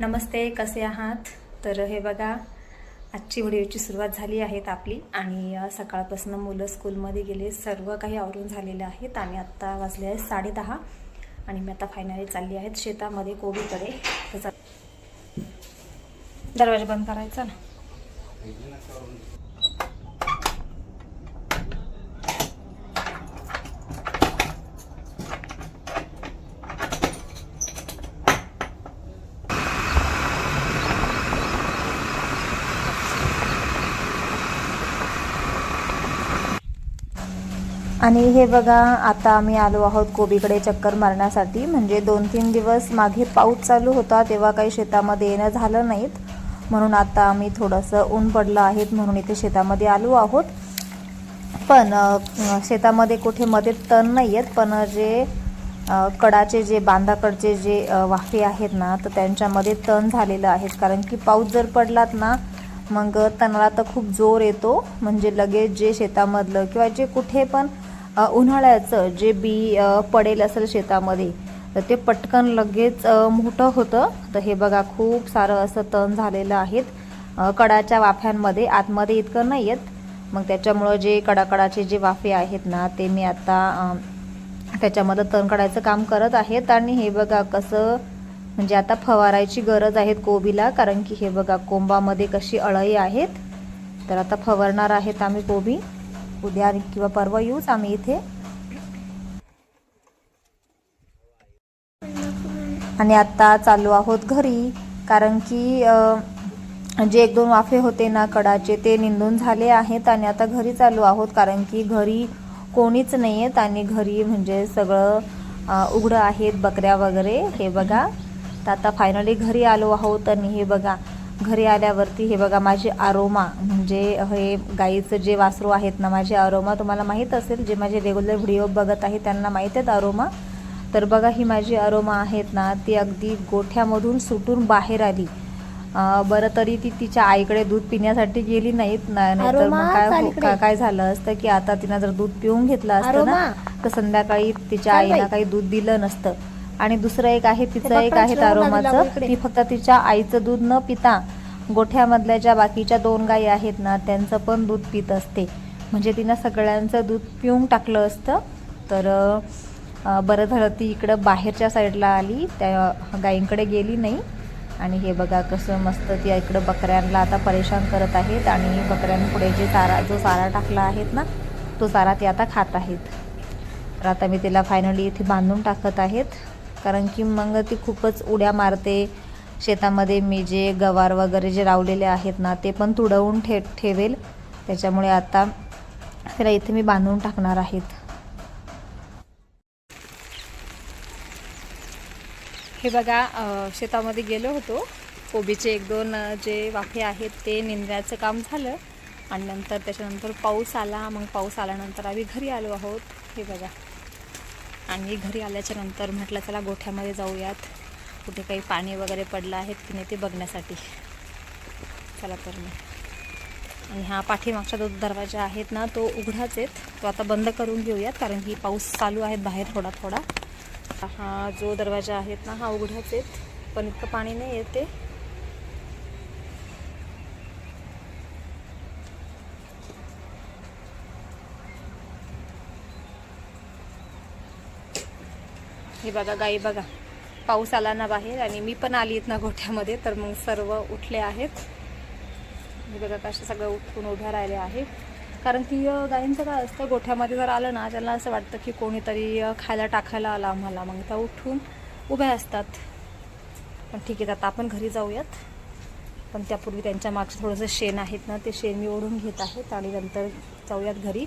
नमस्ते कसे आहात? तर हे बघा आजची व्हिडिओची सुरुवात झाली आहेत आपली आणि सकाळपासून मुलं स्कूलमध्ये गेले सर्व काही आवरून झालेले आहेत आणि आत्ता वाजले आहेत साडेदहा आणि मी आता फायनली चालली आहेत शेतामध्ये कोबीकडे. त्याचा दरवाजा बंद करायचा ना? आणि हे बघा आता आम्ही आलो आहोत कोबीकडे चक्कर मारण्यासाठी. म्हणजे दोन तीन दिवस मागे पाऊस चालू होता तेव्हा काही शेतामध्ये येणं झालं नाहीत. म्हणून आता आम्ही थोडंसं ऊन पडलं आहेत म्हणून इथे शेतामध्ये आलो आहोत. पण शेतामध्ये कुठे मध्ये तण नाही आहेत पण जे कडाचे जे बांधाकडचे जे वाफे आहेत ना तर त्यांच्यामध्ये तण झालेलं आहेत. कारण की पाऊस जर पडलात ना मग तणाला तर खूप जोर येतो. म्हणजे लगेच जे शेतामधलं किंवा जे कुठे पण उन्हाळ्याचं जे बी पडेल असेल शेतामध्ये तर ते पटकन लगेच मोठं होतं. तर हे बघा खूप सारं असं तण झालेलं आहेत. कडाच्या वाफ्यांमध्ये आतमध्ये इतकं नाही आहेत मग त्याच्यामुळं जे कडाकडाचे जे वाफे आहेत ना ते मी आता त्याच्यामध्ये तण काढायचं काम करत आहेत. आणि हे बघा कसं म्हणजे आता फवारायची गरज आहे कोबीला कारण की हे बघा कोंबामध्ये कशी अळई आहेत. तर आता फवारणार आहेत आम्ही कोबी. उद्या किंवा परवा येऊच आम्ही इथे. आणि आता चालू आहोत घरी कारण की जे एक दोन वाफे होते ना कडाचे ते निंदून झाले आहेत आणि आता घरी चालू आहोत कारण की घरी कोणीच नाही आहेत आणि घरी म्हणजे सगळं उघडं आहेत बकऱ्या वगैरे हे बघा. तर आता फायनली घरी आलो आहोत आणि हे बघा घरी आल्यावरती हे बघा माझे आरोमा म्हणजे हे गाईचं जे वासरू आहेत ना माझे आरोमा तुम्हाला माहीत असेल जे माझे रेग्युलर व्हिडिओ बघत आहे त्यांना माहीत आहेत आरोमा तर बघा ही माझी अरोमा आहेत ना ती अगदी गोठ्यामधून सुटून बाहेर आली बरं तरी ती तिच्या आईकडे दूध पिण्यासाठी गेली नाहीत ना मग काय हो- काय झालं असतं की आता तिनं जर दूध पिऊन घेतलं असतं ना. तर संध्याकाळी तिच्या आईला. काही दूध दिलं नसतं आणि दुसरं एक आहे तिचं एक आहे इकडे. ती फक्त तिच्या आईचं दूध न पिता गोठ्यामधल्या ज्या बाकीच्या दोन गायी आहेत ना त्यांचं पण दूध पित असते. म्हणजे तिनं सगळ्यांचं दूध पिऊन टाकलं असतं. तर बरं झालं ती इकडं बाहेरच्या साईडला आली. त्या गायींकडे गेली नाही. आणि हे बघा कसं मस्त ती इकडं बकऱ्यांना आता परेशान करत आहेत. आणि बकऱ्यांपुढे जे चारा जो चारा टाकला आहेत ना तो चारा ते आता खात आहेत. तर आता मी तिला फायनली इथे बांधून टाकत आहेत. कारण की मग ती खूपच उड्या मारते. शेतामध्ये मी जे गवार वगैरे जे लावलेले आहेत ना ते पण तुडवून ठे ठेवेल. त्याच्यामुळे आता तिला इथे मी बांधून टाकणार आहेत. हे बघा शेतामध्ये गेलो होतो. कोबीचे एक दोन जे वाफे आहेत ते निंदण्याचं काम झालं. आणि नंतर त्याच्यानंतर पाऊस आला. मग पाऊस आल्यानंतर आम्ही घरी आलो आहोत. हे बघा. आणि घरी आल्याच्यानंतर म्हटलं चला गोठ्यामध्ये जाऊयात. कुठे काही पाणी वगैरे पडलं आहे की नाही ते बघण्यासाठी. चला तर मग. आणि हा पाठीमागचा जो दरवाजा आहेत ना तो उघडाच आहेत. तो आता बंद करून घेऊयात कारण की पाऊस चालू आहेत बाहेर थोडा थोडा. हा जो दरवाजा आहेत ना हा उघडाच आहेत. पण इतकं पाणी नाही येते हे बघा गाई बघा. पाऊस आला ना बाहेर आणि मी पण आली आहेत ना गोठ्यामध्ये तर मग सर्व उठले आहेत. हे बघा कसे सगळं उठून उभ्या राहिले आहे कारण की गाईंचं गायींचं काय असतं गोठ्यामध्ये जर आलं ना त्यांना असं वाटतं की कोणीतरी खायला टाकायला आलं आम्हाला. मग त्या उठून उभ्या असतात. पण ठीक आहे आता आपण घरी जाऊयात. पण त्यापूर्वी त्यांच्या मागचं थोडंसं शेण आहेत ना ते शेण मी ओढून घेत आहेत आणि नंतर जाऊयात घरी.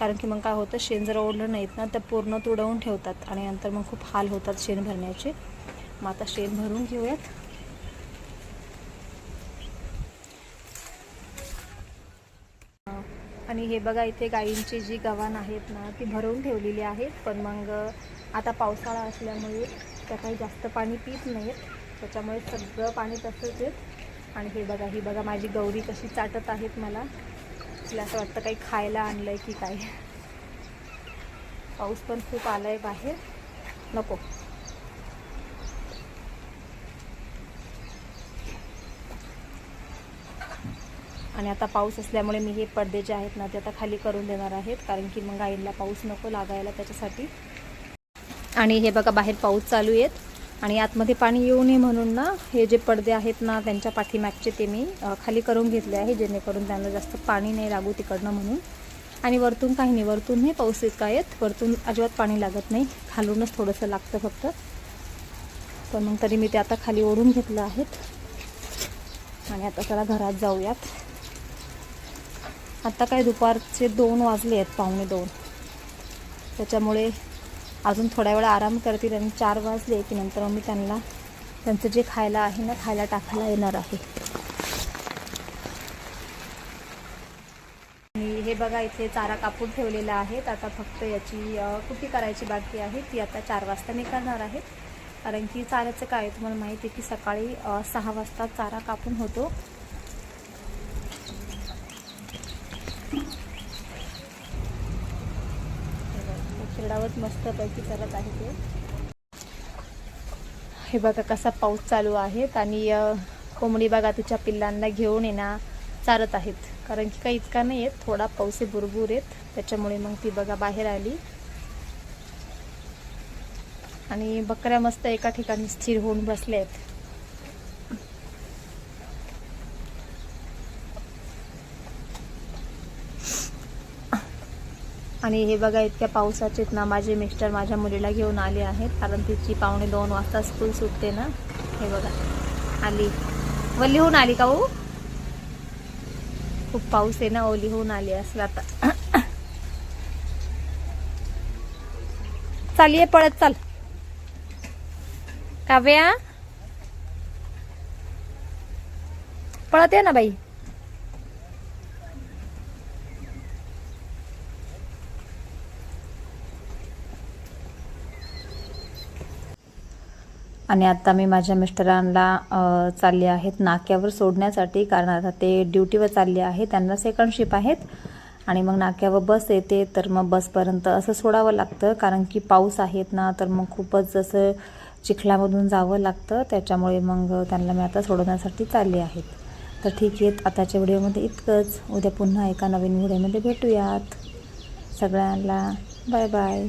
कारण की मग काय होतं शेण जर ओढलं नाहीत ना तर पूर्ण तुडवून ठेवतात आणि नंतर मग खूप हाल होतात शेण भरण्याचे. मग आता शेण भरून घेऊयात. आणि हे बघा इथे गायींची जी गव्हाण आहेत ना ती भरवून ठेवलेली आहेत. पण मग आता पावसाळा असल्यामुळे त्या काही जास्त पाणी पित नाहीत. त्याच्यामुळे सगळं पाणी तसंच येत आणि हे बघा ही बघा माझी गौरी कशी चाटत आहेत मला. तिला असं वाटतं काही खायला आणलं आहे की काय. पाऊस पण खूप आला आहे बाहेर. नको. आणि आता पाऊस असल्यामुळे मी हे पडदे जे आहेत ना ते आता खाली करून देणार आहेत कारण की मग आईला पाऊस नको लागायला त्याच्यासाठी. आणि हे बघा बाहेर पाऊस चालू आहेत. आणि आतमध्ये पाणी येऊ नये म्हणून ना हे जे पडदे आहेत ना त्यांच्या पाठीमागचे ते मी खाली करून घेतले आहे जेणेकरून त्यांना जास्त पाणी नाही लागू तिकडनं म्हणून. आणि वरतून काही नाही वरतून नाही पाऊस इतका येत वरतून अजिबात पाणी लागत नाही खालूनच थोडंसं लागतं फक्त. पण मग तरी मी ते आता खाली ओढून घेतलं आहेत. आणि आता चला घरात जाऊयात. आता काय दुपारचे दोन वाजले आहेत पावणे दोन. त्याच्यामुळे अजून थोड्या वेळा आराम करतील आणि चार वाजले की नंतर मग मी त्यांना त्यांचं जे खायला आहे ना खायला टाकायला येणार आहे. आणि हे बघा इथे चारा कापून ठेवलेला आहे. आता फक्त याची अ, करायची बाकी आहे. ती आता चार वाजता मी करणार आहे. कारण की चाऱ्याचं काय तुम्हाला माहिती आहे की सकाळी सहा वाजता चारा कापून होतो. चिरडावत मस्तपैकी करत आहे ते. हे बघा कसा पाऊस चालू आहे. आणि कोंबडी बघा तिच्या पिल्लांना घेऊन येणार चालत आहेत. कारण की काही इतका नाही आहेत थोडा पाऊस भुरभूर आहेत. त्याच्यामुळे मग ती बघा बाहेर आली. आणि बकऱ्या मस्त एका ठिकाणी स्थिर होऊन बसल्या आहेत. आणि हे बघा इतक्या पावसाचेत ना माझे मिस्टर माझ्या मुलीला घेऊन आले आहेत. कारण तिची पावणे दोन वाजता स्कूल सुटते ना. हे बघा. आली. वल्ली होऊन आली का हो? खूप पाऊस आहे ना ओली होऊन आली असं आता. चालिये पळत चाल. काव्या? पळत आहे ना बाई. आणि आत्ता मी माझ्या मिस्टरांना चालले आहेत नाक्यावर सोडण्यासाठी. कारण आता ते ड्युटीवर चालले आहे त्यांना सेकंड शिप आहेत. आणि मग नाक्यावर बस येते तर मग बसपर्यंत असं सोडावं लागतं. कारण की पाऊस आहेत ना तर मग खूपच असं चिखलामधून जावं लागतं. त्याच्यामुळे मग त्यांना मी आता सोडवण्यासाठी चालले आहेत. तर ठीक आहे आताच्या व्हिडिओमध्ये इतकंच. उद्या पुन्हा एका नवीन व्हिडिओमध्ये भेटूयात. सगळ्यांना बाय बाय.